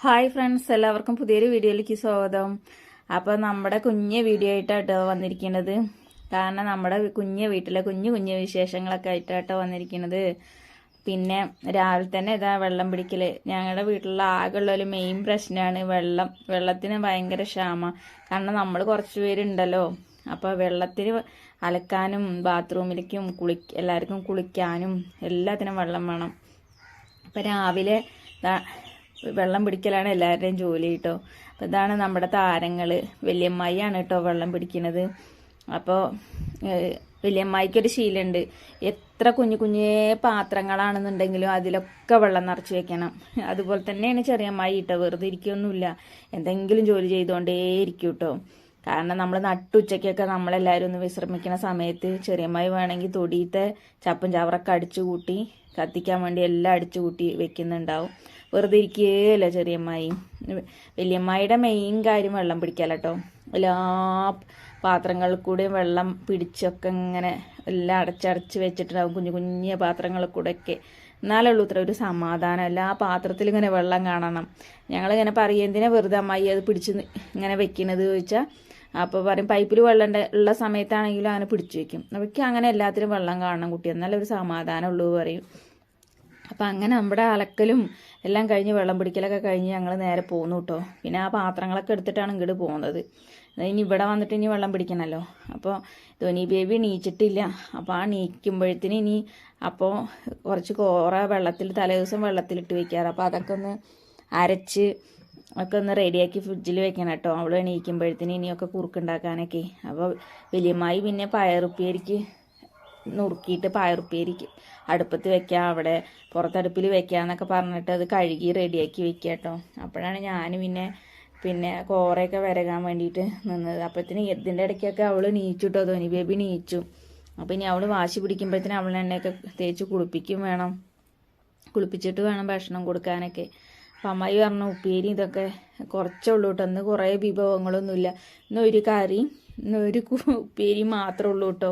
Hi friends എല്ലാവർക്കും പുതിയൊരു വീഡിയോയിലേക്ക് സ്വാഗതം. അപ്പോൾ നമ്മുടെ കുഞ്ഞ് വീഡിയോ ആയിട്ടാട്ടോ വന്നിരിക്കുന്നത് കാരണം നമ്മുടെ കുഞ്ഞ് വീട്ടിലെ കുഞ്ഞു കുഞ്ഞു വിശേഷങ്ങളൊക്കെ ആയിട്ടാട്ടോ വന്നിരിക്കുന്നത് പിന്നെ രാവിലെ തന്നെ ഇതാ വെള്ളം പിടിക്കൽ ഞങ്ങളുടെ വീട്ടിലുള്ള ആകെയുള്ള ഒരു മെയിൻ പ്രശ്നമാണ് വെള്ളം. വെള്ളത്തിന് ഭയങ്കര ക്ഷാമ. കാരണം നമ്മൾ കുറച്ച് പേരുണ്ടല്ലോ. അപ്പോൾ വെള്ളത്തിന് അലക്കാനും ബാത്റൂമിലേക്കും കുളി എല്ലാവർക്കും കുളിക്കാനും എല്ലാത്തിനും വെള്ളം വേണം. അപ്പം രാവിലെ വെള്ളം പിടിക്കലാണ് എല്ലാവരുടെയും ജോലി കേട്ടോ അപ്പോൾ ഇതാണ് നമ്മുടെ താരങ്ങൾ വലിയമ്മായിയാണ് കേട്ടോ വെള്ളം പിടിക്കുന്നത് അപ്പോൾ വലിയമ്മായിക്കൊരു ശീലമുണ്ട് എത്ര കുഞ്ഞു കുഞ്ഞേ പാത്രങ്ങളാണെന്നുണ്ടെങ്കിലും അതിലൊക്കെ വെള്ളം നിറച്ച് വെക്കണം. അതുപോലെ തന്നെയാണ് ചെറിയമ്മായി കേട്ടോ വെറുതെ ഇരിക്കുകയൊന്നുമില്ല എന്തെങ്കിലും ജോലി ചെയ്തുകൊണ്ടേ ഇരിക്കും കേട്ടോ കാരണം നമ്മൾ നട്ടുച്ചയ്ക്കൊക്കെ നമ്മളെല്ലാവരും ഒന്ന് വിശ്രമിക്കുന്ന സമയത്ത് ചെറിയമ്മായി വേണമെങ്കിൽ തൊടിയത്തെ ചപ്പും ചവറൊക്കെ അടിച്ചു കൂട്ടി കത്തിക്കാൻ വേണ്ടി എല്ലാം അടിച്ചു കൂട്ടി വെക്കുന്നുണ്ടാവും. വെറുതെ ഇരിക്കുകയല്ല ചെറിയമ്മായി. വലിയമ്മായിയുടെ മെയിൻ കാര്യം വെള്ളം പിടിക്കാലട്ടോ. എല്ലാ പാത്രങ്ങളിൽ കൂടെയും വെള്ളം പിടിച്ചൊക്കെ ഇങ്ങനെ എല്ലാം അടച്ചടച്ച് വെച്ചിട്ടുണ്ടാവും. കുഞ്ഞു കുഞ്ഞു പാത്രങ്ങളിൽ കൂടെയൊക്കെ. എന്നാലേ ഉള്ളൂ ഇത്ര ഒരു സമാധാനം. എല്ലാ പാത്രത്തിൽ ഇങ്ങനെ വെള്ളം കാണണം. ഞങ്ങളിങ്ങനെ പറയും എന്തിനാ വെറുതെ അമ്മായി അത് പിടിച്ച് ഇങ്ങനെ വെക്കണത് ചോദിച്ചാൽ അപ്പോൾ പറയും പൈപ്പിൽ വെള്ളം ഉള്ള സമയത്താണെങ്കിലും അങ്ങനെ പിടിച്ചു വെക്കും. അവയ്ക്ക് അങ്ങനെ എല്ലാത്തിനും വെള്ളം കാണണം കുട്ടി. എന്നാലേ ഒരു സമാധാനം ഉള്ളൂ പറയും. അപ്പം അങ്ങനെ നമ്മുടെ അലക്കലും എല്ലാം കഴിഞ്ഞ് വെള്ളം പിടിക്കലൊക്കെ കഴിഞ്ഞ് ഞങ്ങൾ നേരെ പോന്നു കേട്ടോ പിന്നെ ആ പാത്രങ്ങളൊക്കെ എടുത്തിട്ടാണ് ഇങ്ങോട്ട് പോകുന്നത് ഇനി ഇവിടെ വന്നിട്ട് ഇനി വെള്ളം പിടിക്കണമല്ലോ അപ്പോൾ ധോനി ബേബി നീച്ചിട്ടില്ല അപ്പോൾ ആ നീക്കുമ്പോഴത്തേന് ഇനി അപ്പോൾ കുറച്ച് കോറ വെള്ളത്തിൽ തലേദിവസം വെള്ളത്തിലിട്ട് വെക്കാറ്. അപ്പോൾ അതൊക്കെ ഒന്ന് അരച്ച് ഒക്കെ ഒന്ന് റെഡിയാക്കി ഫ്രിഡ്ജിൽ വെക്കണം കേട്ടോ അവൾ എണീക്കുമ്പോഴത്തേന് ഇനിയൊക്കെ കുറുക്കുണ്ടാക്കാനൊക്കെ അപ്പോൾ വലിയമായി പിന്നെ പയറുപ്പേരിക്ക് നുറുക്കിയിട്ട് പയറുപ്പേരിക്ക് അടുപ്പത്ത് വെക്കാം അവിടെ പുറത്തടുപ്പിൽ വെക്കാന്നൊക്കെ പറഞ്ഞിട്ട് അത് കഴുകി റെഡിയാക്കി വെക്കുക കേട്ടോ. അപ്പോഴാണ് ഞാൻ പിന്നെ പിന്നെ കോറയൊക്കെ വരകാൻ വേണ്ടിയിട്ട് നിന്നത്. അപ്പോഴത്തേന് ഇതിന്റെ ഇടയ്ക്കൊക്കെ അവൾ നീച്ചു കേട്ടോ ധോനി ബേബി നീച്ചു. അപ്പോൾ ഇനി അവൾ വാശി പിടിക്കുമ്പോഴത്തേന് അവൾ തേച്ച് കുളിപ്പിക്കും വേണം. കുളിപ്പിച്ചിട്ട് വേണം ഭക്ഷണം കൊടുക്കാനൊക്കെ. അപ്പം അമ്മായി പറഞ്ഞു ഉപ്പേരി ഇതൊക്കെ കുറച്ചേ ഉള്ളൂ കേട്ടോ. ഇന്ന് കുറേ വിഭവങ്ങളൊന്നുമില്ല. ഇന്ന് ഒരു കറി ഇന്ന് ഒരു ഉപ്പേരി മാത്രമേ ഉള്ളൂ കേട്ടോ.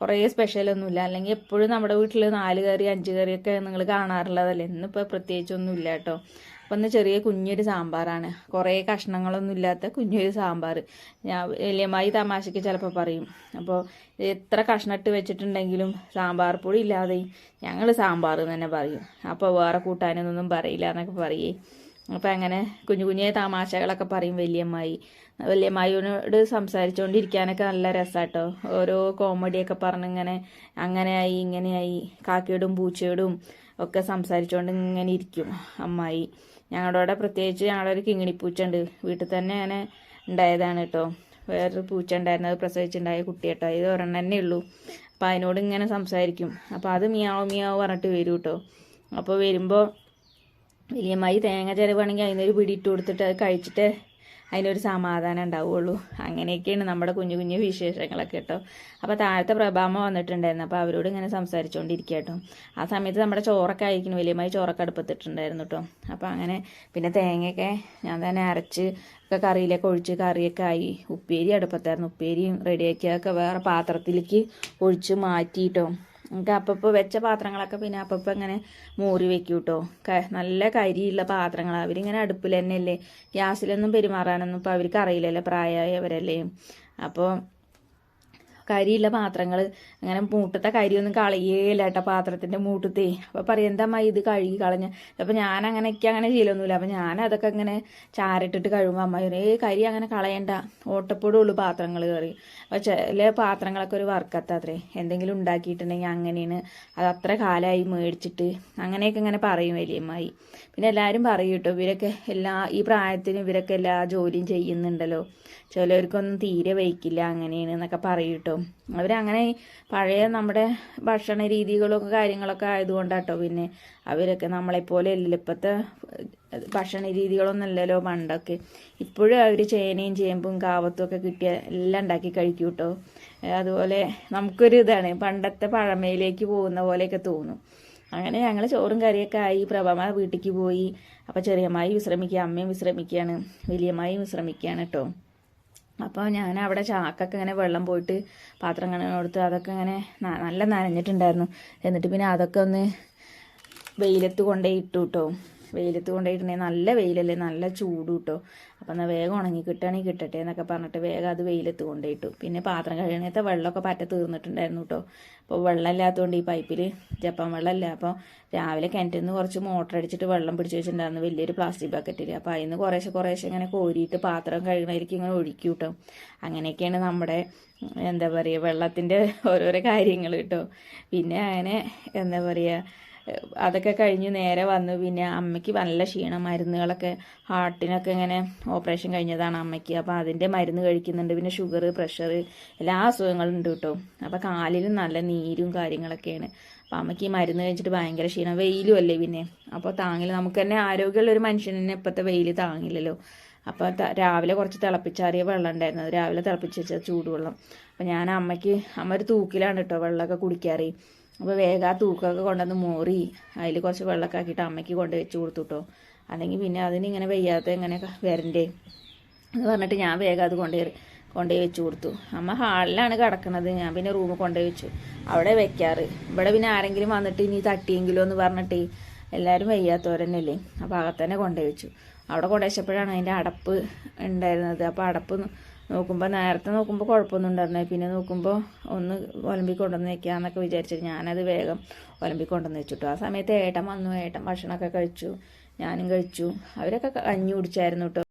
കുറേ സ്പെഷ്യലൊന്നുമില്ല അല്ലെങ്കിൽ എപ്പോഴും നമ്മുടെ വീട്ടിൽ നാല് കറി അഞ്ച് കറിയൊക്കെ നിങ്ങൾ കാണാറുള്ളതല്ലേ? ഇന്നിപ്പോൾ പ്രത്യേകിച്ചൊന്നുമില്ല കേട്ടോ. അപ്പം എന്നാൽ ചെറിയ കുഞ്ഞൊരു സാമ്പാറാണ്. കുറേ കഷ്ണങ്ങളൊന്നും ഇല്ലാത്ത കുഞ്ഞൊരു സാമ്പാർ ഞാൻ വലിയമായി തമാശയ്ക്ക് ചിലപ്പോൾ പറയും. അപ്പോൾ എത്ര കഷ്ണിട്ട് വെച്ചിട്ടുണ്ടെങ്കിലും സാമ്പാർ പൊടി ഇല്ലാതെ ഞങ്ങൾ സാമ്പാർ എന്ന് തന്നെ പറയും. അപ്പോൾ വേറെ കൂട്ടാനൊന്നും പറയില്ല എന്നൊക്കെ പറയേ. അപ്പം അങ്ങനെ കുഞ്ഞു കുഞ്ഞേ തമാശകളൊക്കെ പറയും വലിയമ്മായി. വലിയമ്മായിയോട് സംസാരിച്ചുകൊണ്ടിരിക്കാനൊക്കെ നല്ല രസാട്ടോ. ഓരോ കോമഡിയൊക്കെ പറഞ്ഞിങ്ങനെ അങ്ങനെയായി ഇങ്ങനെയായി. കാക്കയോടും പൂച്ചയോടും ഒക്കെ സംസാരിച്ചുകൊണ്ട് ഇങ്ങനെ ഇരിക്കും അമ്മായി. ഞങ്ങളുടെ അവിടെ പ്രത്യേകിച്ച് ഞങ്ങളുടെ ഒരു കിങ്ങിണിപ്പൂച്ച ഉണ്ട് വീട്ടിൽ തന്നെ അങ്ങനെ ഉണ്ടായതാണ് കേട്ടോ വേറൊരു പൂച്ച ഉണ്ടായിരുന്നു അത് പ്രസവിച്ചുണ്ടായ കുട്ടി കേട്ടോ ഇത് ഒരെണ്ണം തന്നെ ഉള്ളൂ. അപ്പോൾ അതിനോട് ഇങ്ങനെ സംസാരിക്കും. അപ്പോൾ അത് മിയാവ് മിയാവ് പറഞ്ഞിട്ട് വരും കേട്ടോ അപ്പോൾ വരുമ്പോൾ വലിയമ്മായി തേങ്ങ ചിലവാണെങ്കിൽ അതിനൊരു പിടി ഇട്ട് കൊടുത്തിട്ട് അത് കഴിച്ചിട്ട് അതിനൊരു സമാധാനം ഉണ്ടാവുള്ളൂ. അങ്ങനെയൊക്കെയാണ് നമ്മുടെ കുഞ്ഞു കുഞ്ഞു വിശേഷങ്ങളൊക്കെ കേട്ടോ. അപ്പോൾ താഴത്തെ പ്രഭാമ വന്നിട്ടുണ്ടായിരുന്നു. അപ്പോൾ അവരോട് ഇങ്ങനെ സംസാരിച്ചുകൊണ്ടിരിക്കുക കേട്ടോ ആ സമയത്ത് നമ്മുടെ ചോറൊക്കെ അയക്കുന്നു വലിയമായി ചോറൊക്കെ അടുപ്പത്തിട്ടുണ്ടായിരുന്നു കേട്ടോ. അപ്പോൾ അങ്ങനെ പിന്നെ തേങ്ങയൊക്കെ ഞാൻ തന്നെ അരച്ച് ഒക്കെ കറിയിലൊക്കെ ഒഴിച്ച് കറിയൊക്കെ ആയി. ഉപ്പേരി അടുപ്പത്തായിരുന്നു. ഉപ്പേരിയും റെഡിയാക്കിയൊക്കെ വേറെ പാത്രത്തിലേക്ക് ഒഴിച്ച് മാറ്റിയിട്ടോ. നമുക്ക് അപ്പപ്പോൾ വെച്ച പാത്രങ്ങളൊക്കെ പിന്നെ അപ്പപ്പോൾ ഇങ്ങനെ മൂറി വെക്കും കേട്ടോ നല്ല കരിയുള്ള പാത്രങ്ങൾ അവരിങ്ങനെ അടുപ്പിൽ തന്നെയല്ലേ ഗ്യാസിലൊന്നും പെരുമാറാനൊന്നും ഇപ്പോൾ അവർക്ക് അറിയില്ലല്ലോ പ്രായമായവരല്ലേ അപ്പോൾ കരിയുള്ള പാത്രങ്ങൾ അങ്ങനെ മൂട്ടത്തെ കരിയൊന്നും കളയേല കേട്ടോ പാത്രത്തിന്റെ മൂട്ടത്തെ. അപ്പോൾ പറയും എന്താ ഇത് കഴുകി കളഞ്ഞ? അപ്പോൾ ഞാൻ അങ്ങനെയൊക്കെ അങ്ങനെ ശീലമൊന്നുമില്ല അപ്പോൾ ഞാൻ അതൊക്കെ ഇങ്ങനെ ചാരിട്ടിട്ട് കഴുകുമ്പോൾ അമ്മ ഏ കരി അങ്ങനെ കളയണ്ട. ഓട്ടപ്പൊടുള്ളൂ പാത്രങ്ങൾ കറി അപ്പോൾ ചില പാത്രങ്ങളൊക്കെ ഒരു വർക്കത്താത്രേ. എന്തെങ്കിലും ഉണ്ടാക്കിയിട്ടുണ്ടെങ്കിൽ അങ്ങനെയാണ്. അത് അത്ര കാലമായി മേടിച്ചിട്ട് അങ്ങനെയൊക്കെ ഇങ്ങനെ പറയും വലിയമ്മായി. പിന്നെ എല്ലാവരും പറയും കേട്ടോ ഇവരൊക്കെ എല്ലാ ഈ പ്രായത്തിന് ഇവരൊക്കെ എല്ലാ ജോലിയും ചെയ്യുന്നുണ്ടല്ലോ. ചിലവർക്കൊന്നും തീരെ വയ്ക്കില്ല അങ്ങനെയാണ് എന്നൊക്കെ പറയും കേട്ടോ അവരങ്ങനെ പഴയ നമ്മുടെ ഭക്ഷണ രീതികളൊക്കെ കാര്യങ്ങളൊക്കെ ആയതുകൊണ്ടാട്ടോ പിന്നെ അവരൊക്കെ നമ്മളെപ്പോലെ അല്ലല്ലോ. ഇപ്പോഴത്തെ ഭക്ഷണ രീതികളൊന്നും അല്ലല്ലോ പണ്ടൊക്കെ. ഇപ്പോഴും അവർ ചേനയും ചേമ്പും കാവത്തും ഒക്കെ കിട്ടിയ എല്ലാം ഉണ്ടാക്കി കഴിക്കും കേട്ടോ അതുപോലെ നമുക്കൊരു ഇതാണ് പണ്ടത്തെ പഴമയിലേക്ക് പോകുന്ന പോലെയൊക്കെ തോന്നും. അങ്ങനെ ഞങ്ങൾ ചോറും കറിയൊക്കെ ആയി പ്രഭമ വീട്ടിലേക്ക് പോയി. അപ്പോൾ ചെറിയമ്മായി വിശ്രമിക്കുക അമ്മയും വിശ്രമിക്കുകയാണ് വലിയമ്മായും വിശ്രമിക്കുകയാണ് കേട്ടോ. അപ്പോൾ ഞാൻ അവിടെ ചാക്കൊക്കെ ഇങ്ങനെ വെള്ളം പോയിട്ട് പാത്രം കണ കൊടുത്ത് അതൊക്കെ ഇങ്ങനെ നല്ല നനഞ്ഞിട്ടുണ്ടായിരുന്നു. എന്നിട്ട് പിന്നെ അതൊക്കെ ഒന്ന് വെയിലത്ത് കൊണ്ടേ ഇട്ടു കേട്ടോ വെയിലത്ത് കൊണ്ടുപോയിട്ടുണ്ടെങ്കിൽ നല്ല വെയിലല്ലേ നല്ല ചൂട് കിട്ടോ. അപ്പം എന്നാൽ വേഗം ഉണങ്ങി കിട്ടുകയാണെങ്കിൽ കിട്ടട്ടെ എന്നൊക്കെ പറഞ്ഞിട്ട് വേഗം അത് വെയിലത്ത് കൊണ്ടുപോയിട്ടു പിന്നെ പാത്രം കഴുകണത്തെ വെള്ളമൊക്കെ പറ്റ തീർന്നിട്ടുണ്ടായിരുന്നു കേട്ടോ അപ്പോൾ വെള്ളം ഇല്ലാത്തതുകൊണ്ട് ഈ പൈപ്പിൽ ജപ്പാൻ വെള്ളമല്ല അപ്പോൾ രാവിലെ കിണറ്റിൽ നിന്ന് കുറച്ച് മോട്ടർ അടിച്ചിട്ട് വെള്ളം പിടിച്ച് വെച്ചിട്ടുണ്ടായിരുന്നു വലിയൊരു പ്ലാസ്റ്റിക് ബക്കറ്റിൽ അപ്പോൾ അതിൽ നിന്ന് കുറേശ്ശെ കുറേശ്ശെ ഇങ്ങനെ കോരിയിട്ട് പാത്രം കഴുകണമായിരിക്കും ഇങ്ങനെ ഒഴുക്കി കിട്ടും അങ്ങനെയൊക്കെയാണ് നമ്മുടെ എന്താ പറയുക വെള്ളത്തിന്റെ ഓരോരോ കാര്യങ്ങൾ കേട്ടോ പിന്നെ അങ്ങനെ എന്താ പറയുക അതൊക്കെ കഴിഞ്ഞ് നേരെ വന്നു പിന്നെ അമ്മയ്ക്ക് നല്ല ക്ഷീണം മരുന്നുകളൊക്കെ ഹാർട്ടിനൊക്കെ ഇങ്ങനെ ഓപ്പറേഷൻ കഴിഞ്ഞതാണ് അമ്മയ്ക്ക്. അപ്പോൾ അതിന്റെ മരുന്ന് കഴിക്കുന്നുണ്ട് പിന്നെ ഷുഗർ പ്രഷർ എല്ലാ അസുഖങ്ങളും ഉണ്ട് കേട്ടോ. അപ്പോൾ കാലിലും നല്ല നീരും കാര്യങ്ങളൊക്കെയാണ്. അപ്പോൾ അമ്മയ്ക്ക് ഈ മരുന്ന് കഴിച്ചിട്ട് ഭയങ്കര ക്ഷീണം. വെയിലും അല്ലേ പിന്നെ? അപ്പോൾ താങ്ങില്ല. നമുക്ക് തന്നെ ആരോഗ്യമുള്ള ഒരു മനുഷ്യനെ ഇപ്പോഴത്തെ വെയിൽ താങ്ങില്ലല്ലോ. അപ്പോൾ രാവിലെ കുറച്ച് തിളപ്പിച്ചാറിയ വെള്ളം ഉണ്ടായിരുന്നു. രാവിലെ തിളപ്പിച്ച് വെച്ച ചൂടുവെള്ളം. അപ്പോൾ ഞാൻ അമ്മയ്ക്ക് അമ്മ ഒരു തൂക്കിലാണ് കേട്ടോ വെള്ളമൊക്കെ കുടിക്കാറ്. അപ്പോൾ വേഗം ആ തൂക്കമൊക്കെ കൊണ്ടുവന്ന് മോറി അതിൽ കുറച്ച് വെള്ളമൊക്കെ ആക്കിയിട്ട് അമ്മയ്ക്ക് കൊണ്ട് വെച്ച് കൊടുത്തു കേട്ടോ അല്ലെങ്കിൽ പിന്നെ അതിനിങ്ങനെ വയ്യാത്ത ഇങ്ങനെ വരണ്ടേ എന്ന് പറഞ്ഞിട്ട് ഞാൻ വേഗം അത് കൊണ്ടുപോയി കൊണ്ടുപോയി വെച്ച് കൊടുത്തു. അമ്മ ഹാളിലാണ് കിടക്കുന്നത്. ഞാൻ പിന്നെ റൂമിൽ കൊണ്ടുപോയി വെച്ചു. അവിടെ വെക്കാറ്. ഇവിടെ പിന്നെ ആരെങ്കിലും വന്നിട്ട് ഇനി തട്ടിയെങ്കിലോ എന്ന് പറഞ്ഞിട്ട് എല്ലാവരും വയ്യാത്തവരന്നല്ലേ അപ്പോൾ അകത്തന്നെ കൊണ്ടുപോയി വെച്ചു. അവിടെ കൊണ്ടുവച്ചപ്പോഴാണ് അതിന്റെ അടപ്പ് ഉണ്ടായിരുന്നത്. അപ്പോൾ അടപ്പ് നോക്കുമ്പോൾ നേരത്തെ നോക്കുമ്പോൾ കുഴപ്പമൊന്നും ഉണ്ടായിരുന്നില്ല. പിന്നെ നോക്കുമ്പോൾ ഒന്ന് ഒലമ്പി കൊണ്ടുവന്ന് വെക്കാന്നൊക്കെ വിചാരിച്ചിട്ട് ഞാനത് വേഗം ഒലമ്പി കൊണ്ടുവന്ന് വെച്ചിട്ടു. ആ സമയത്ത് ഏട്ടൻ വന്നു. ഏട്ടൻ ഭക്ഷണമൊക്കെ കഴിച്ചു. ഞാനും കഴിച്ചു. അവരൊക്കെ കഞ്ഞി കുടിച്ചായിരുന്നു കേട്ടോ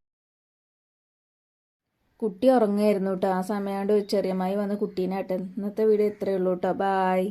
കുട്ടി ഉറങ്ങായിരുന്നു കേട്ടോ ആ സമയമാണ്ട് ചെറിയമായി വന്ന് കുട്ടീനെ ഏട്ടൻ ഇന്നത്തെ വീഡിയോ ഇത്രയേ ഉള്ളൂ കേട്ടോ ബായ്